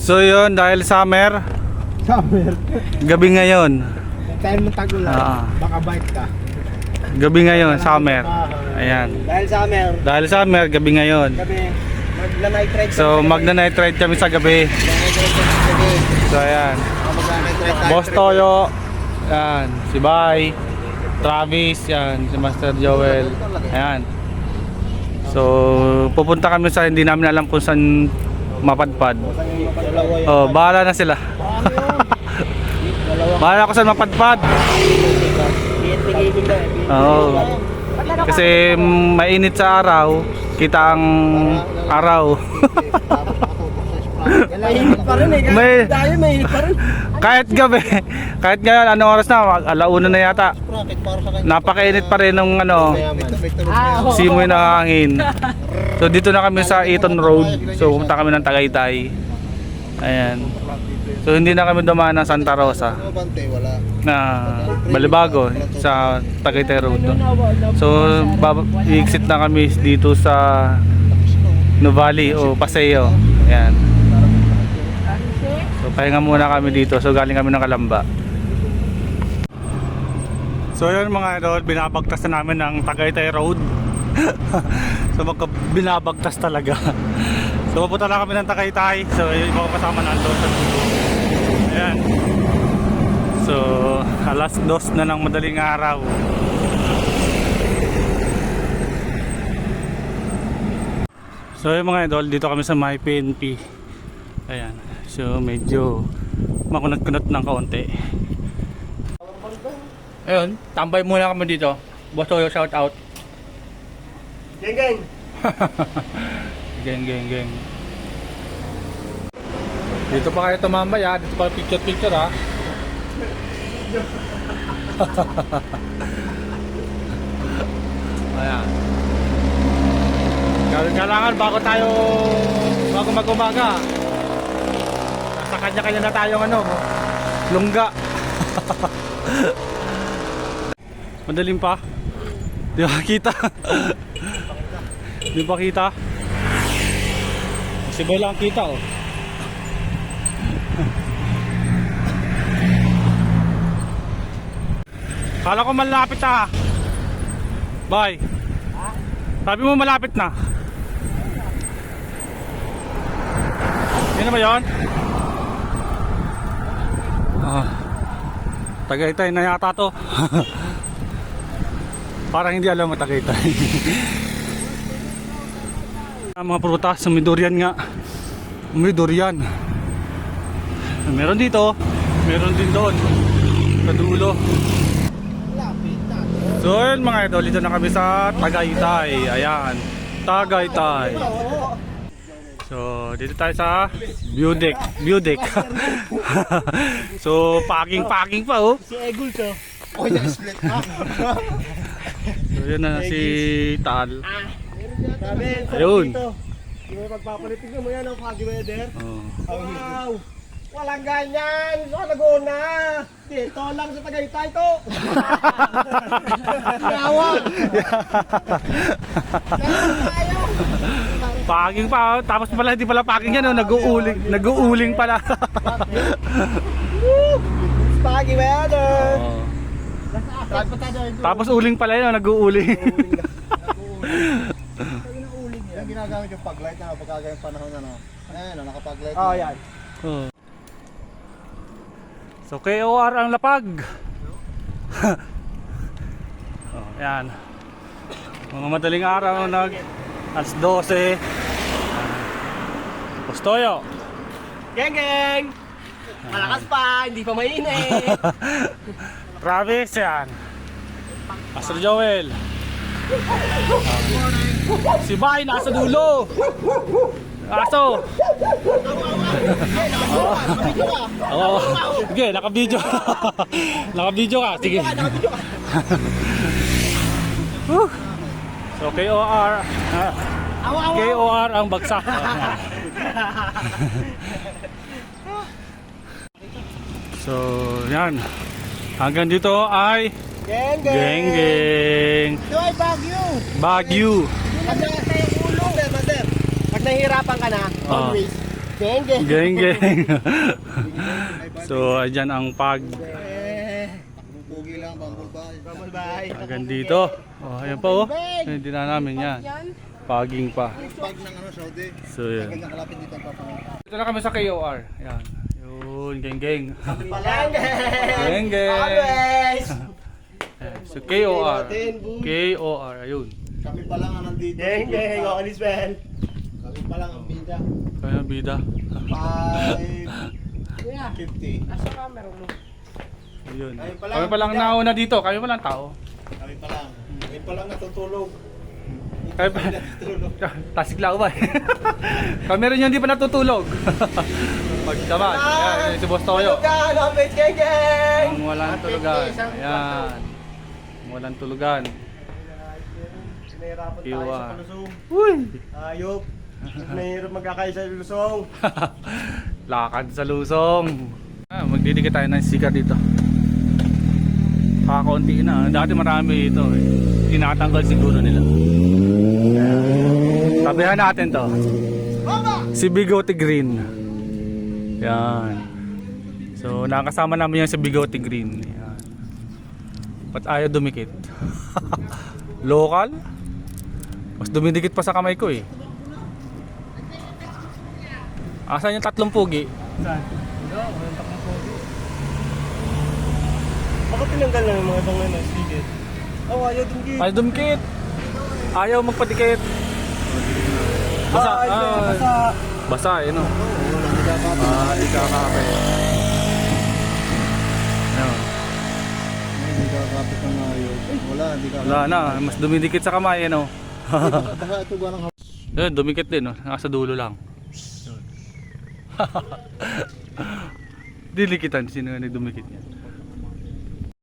So yun, dahil summer, Summer. gabi ngayon. Time ng tagulan. Ah. Baka bike ka. Gabi ngayon, summer. Ayan. Dahil summer. Dahil summer, gabi ngayon. Gabi. Magna-night ride. So magna-night ride kami sa gabi. Magna-night ride kami sa gabi. So ayan. Ah, ride tayo. Boss Toyo, yan, si Bay, Travis, yan, si Master Joel. Ayan. So pupunta kami sa hindi namin alam kung saan mapadpad. Oh, bahala na sila. bahala ako saan mapadpad. Oo. Kasi mainit sa araw, kita ang araw. Mainit pa rin eh. Kahit May- tayo mainit pa rin. kahit gabi, kahit ngayon, anong oras na? Alauna na yata. Napakainit pa rin ng ano, simoy na hangin. So dito na kami sa Eaton Road. So pumunta kami ng Tagaytay. Ayan. So hindi na kami dumaan ng Santa Rosa na Balibago sa Tagaytay Road. So bab- i-exit na kami dito sa Novali o Paseo. Ayan. So pahinga muna kami dito. So galing kami ng Kalamba. So yun mga idol, binabagtas na namin ng Tagaytay Road. so magka binabagtas talaga. so papunta na kami ng Tagaytay. So yung mga kasama sa dulo. Ayan. So alas dos na ng madaling araw. So yung mga idol, dito kami sa my PNP. Ayan. So medyo makunat-kunat ng kaunti. Ayun, tambay muna kami dito. Boss Toyo, shout out. Geng, geng. Geng, geng, geng. Dito pa kayo tumambay ha. Dito pa picture picture ha. Ayan. Kailangan- bago tayo bago mag-umaga. Sa kanya-kanya na tayong ano, lungga. Madaling pa. Di ba kita? Di ba kita? Sibay lang kita oh. Kala ko malapit ah. Bye. Sabi mo malapit na. Yan na ba yun? Ah. Tagaytay na yata to. Parang hindi alam mo Tagaytay. Ang mga prutas, may durian nga. May durian. Meron dito, meron din doon. Sa dulo. So yun mga idol, dito na kami sa Tagaytay. Ayan, Tagaytay. So dito tayo sa view deck. View deck. so packing packing pa oh. Si Egul to. Oh, yung split. So yun na si Tal. Sabi, Ayun. dito. Yung pagpapalit, tignan mo yan ang foggy weather. Oh. Wow! Walang ganyan sa Laguna! Dito lang sa Tagaytay to! Yawa! Packing pa oh. Tapos pala hindi pala packing yan oh. Nag-uuling. Nag-uuling pala. Foggy weather! oh. Tapos uling pala yun, oh. nag-uuling. Yung ginagamit yung paglight na pagkaga yung panahon na no. Ayan, no, nakapaglight. Oh, yan. Oh. So KOR ang lapag. oh, yan. Mga madaling araw nag alas 12. Postoyo. Geng geng! Malakas pa, hindi pa mainit! Travis yan. Pastor Joel. si Bay nasa dulo. Aso. Oo. Sige, naka-video. naka-video ka. Sige. So KOR ah, KOR ang bagsak. so, yan. Hanggang dito ay Geng Geng Geng Ito ay Baguio! Baguio Pag Master, master! Pag nahihirapan ka na, Ah. always, Geng, geng. Geng geng. so, ayan ang pag. Pugi lang, bumblebee. Bye. Hanggang dito. Oh, ayan pa oh. Hindi na namin yan. Paging pa. Pag ng ano, Saudi. So, yan. Dito na kami sa KOR. Ayan. Yun, geng geng. Geng, geng. Geng geng. Always. So, KOR. KOR. Ayun. Kami pa lang ang nandito. Geng. Oh, alis, man. Kami pa lang ang bida. Kaya bida. 550. Asa camera mo? Ayun. Kami pa lang. Kami pa lang nauna dito. Kami pa lang tao. Kami pa lang. Kami pa lang natutulog. Kami pa. Tasik lang ba? Kami rin yung hindi pa natutulog. Pagkaman. Ayan, si Boss Toyo. Tulugan, geng, geng. Ang walang tulugan. Ayan. Ang walang tulugan. Nahirapan tayo Iwa. sa palusong. Uy! Ayop. Mahirap magkakaya sa lusong. Lakad sa lusong. Ah, magdidikit tayo ng sika dito. Kakaunti na. Dati marami ito eh. Tinatanggal siguro nila. Tabihan natin to. Si Bigote Green. Yan. So, nakasama namin yan si Bigote Green. Yan. Ba't ayaw dumikit? Local? Mas dumidikit pa sa kamay ko eh. Asan yung tatlong pugi? Saan? Ako tinanggal lang yung mga ibang ano, speaker. Oh, ayaw gig. Ayaw dumikit. Ayaw magpadikit. Basa. Ah, ah, basa. basa, eh no. Wala, nagkakapit. Ah, ikakapit. Ayun. Hindi kakapit ng ayos. Wala, hindi kakapit. Wala na, mas dumidikit sa kamay, eh no. Baka ito ba ng Ayun, dumikit din, no. Nasa dulo lang. Yun. Dilikitan, sino nga nagdumikit yan?